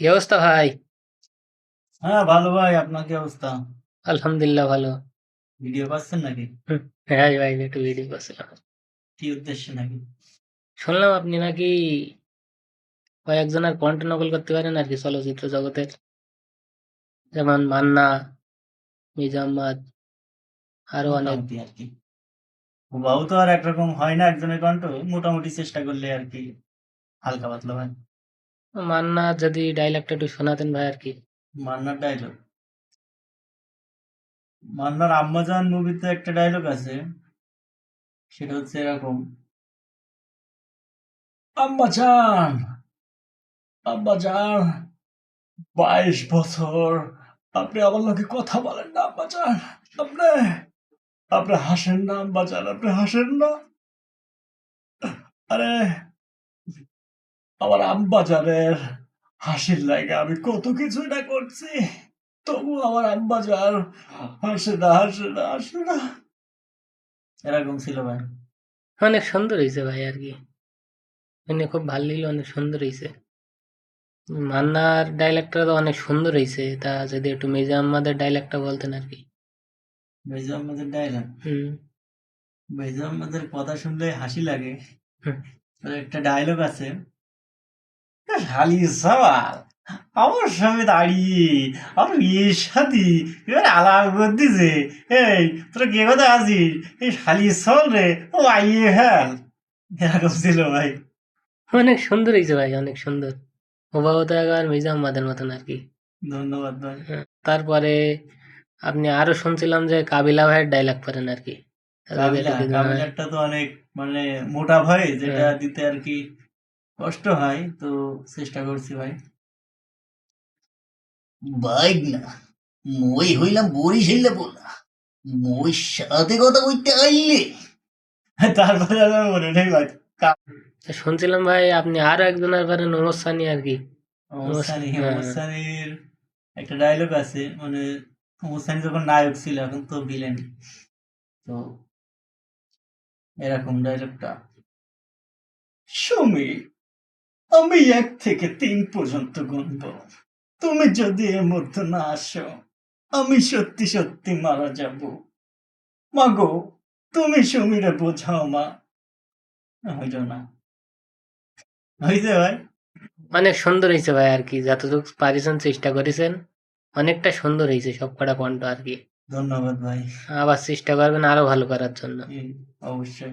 কি অবস্থা ভাই? হ্যাঁ ভালো ভাই। আপনার কি অবস্থা? আলহামদুলিল্লাহ ভালো। ভিডিও পাচ্ছেন নাকি? হ্যাঁ ভাই একটু ভিডিও করছিলাম। কি উদ্দেশ্যে নাকি? শুনলাম আপনি নাকি কয়েকজনের কন্টেন্ট নকল করতে পারেন আর কি চলচ্চিত্র জগতের। যেমন মান্না মিজাম্মাদ আরও অনেক। আর কি হুবাহু তো আর একরকম হয় না একজনের কণ্ঠ মোটামুটি চেষ্টা করলে আর কি হালকা পাতলা ভাই মান্না, যদি ডাইলগটা একটু শোনাতেন ভাই আর কি। মান্নার ডায়লগ মান্নার আম্মাজান মুভিতে একটা ডায়লগ আছে, সেটা হচ্ছে এরকম, আম্মাজান আম্মাজান, বাইশ বছর, আপনি আমার লোকে কথা বলেন না আম্মাজান আপনি আপনি হাসেন না আম্মাজান, আপনি হাসেন না। আরে আমার আম্বাজানের হাসির লাগে আমি কত কিছু না করছি। তবু আমার আম্বাজার হাসে না হাসে না হাসে না। এরকম ছিল ভাই। অনেক সুন্দর হয়েছে ভাই আর কি। এমনি খুব ভালো লাগল অনেক সুন্দর হয়েছে মান্নার ডাইলেক্টটা তো অনেক সুন্দর হয়েছে তা যদি একটু মির্জা আহমদের ডাইলেক্টটা বলতেন আর কি। মেজু আহমেদের ডায়লগ হুম। মেজু আহমেদের কথা শুনলে হাসি লাগে। একটা ডায়লগ আছে শালি সওয়াল। আমার দাঁড়িয়ে আমার বিয়ের সাথে এবার আলাপ করতেছে। এই তোরা কে কথা আছিস? এই শালি সওয়াল রে ও আইয়ে ফেল এরকম ছিল ভাই। অনেক সুন্দর হয়েছে ভাই অনেক সুন্দর। একবার মির্জা আহমদের মতন আর কি। ধন্যবাদ ভাই। তারপরে আপনি আরও শুনছিলাম যে কাবিলা ভাইয়ের ডায়লগ পারেন আর কি। কাবিলা কাবিলারটা তো অনেক মানে মোটা ভাই যেটা হ্যাঁ। দিতে আর কি কষ্ট হয় তো চেষ্টা করছি ভাই। বাইক না মই হইলাম বরিশাইলে বলা মই সাথে কথা কইতে আইলে। তারপরে আমার মনে নেই ভাই। শুনছিলাম ভাই আপনি আরও একজনের পারেন অনুষ্ঠানি আর কি। অমরসানি হ্যাঁ। একটা ডায়লগ আছে মানে অমরসানি যখন নায়ক ছিল এখন তো ভিলেন তো এরকম ডায়লগটা সুমি আমি এক থেকে তিন পর্যন্ত গুনব। তুমি যদি এর মধ্যে না আসো আমি সত্যি সত্যি মারা যাব। মাগো তুমি সুমিরে বোঝাও মা। হইল না। হইছে ভাই? অনেক সুন্দর হয়েছে ভাই আর কি। যতটুকু পারিছেন চেষ্টা করেছেন অনেকটা সুন্দর হয়েছে সব কটা কণ্ঠ আর কি। ধন্যবাদ ভাই। আবার চেষ্টা করবেন আরও ভালো করার জন্য। অবশ্যই।